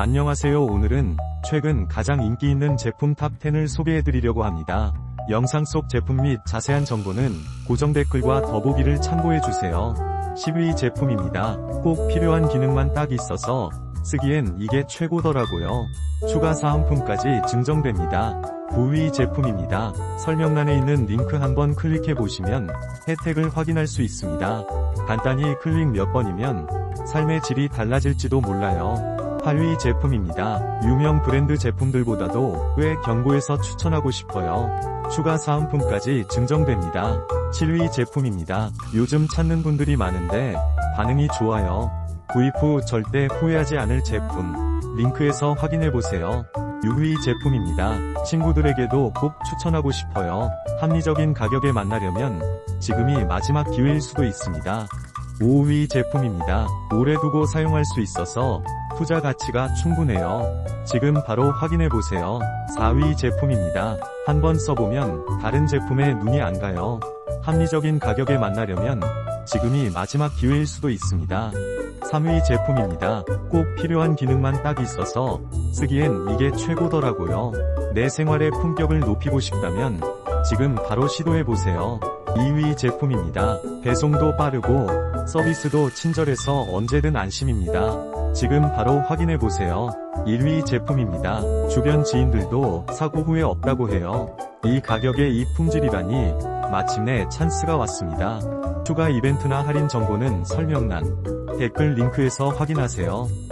안녕하세요 오늘은 최근 가장 인기 있는 제품 탑10을 소개해드리려고 합니다. 영상 속 제품 및 자세한 정보는 고정 댓글과 더보기를 참고해주세요. 10위 제품입니다. 꼭 필요한 기능만 딱 있어서 쓰기엔 이게 최고더라고요. 추가 사은품까지 증정됩니다. 9위 제품입니다. 설명란에 있는 링크 한번 클릭해보시면 혜택을 확인할 수 있습니다. 간단히 클릭 몇 번이면 삶의 질이 달라질지도 몰라요. 8위 제품입니다. 유명 브랜드 제품들보다도 꽤 견고해서 추천하고 싶어요. 추가 사은품까지 증정됩니다. 7위 제품입니다. 요즘 찾는 분들이 많은데 반응이 좋아요. 구입 후 절대 후회하지 않을 제품. 링크에서 확인해보세요. 6위 제품입니다. 친구들에게도 꼭 추천하고 싶어요. 합리적인 가격에 만나려면 지금이 마지막 기회일 수도 있습니다. 5위 제품입니다. 오래 두고 사용할 수 있어서 투자 가치가 충분해요. 지금 바로 확인해보세요. 4위 제품입니다. 한번 써보면 다른 제품에 눈이 안 가요. 합리적인 가격에 만나려면 지금이 마지막 기회일 수도 있습니다. 3위 제품입니다. 꼭 필요한 기능만 딱 있어서 쓰기엔 이게 최고더라고요. 내 생활의 품격을 높이고 싶다면 지금 바로 시도해보세요. 2위 제품입니다. 배송도 빠르고 서비스도 친절해서 언제든 안심입니다. 지금 바로 확인해보세요. 1위 제품입니다. 주변 지인들도 사고 후에 없다고 해요. 이 가격에 이 품질이라니 마침내 찬스가 왔습니다. 추가 이벤트나 할인 정보는 설명란, 댓글 링크에서 확인하세요.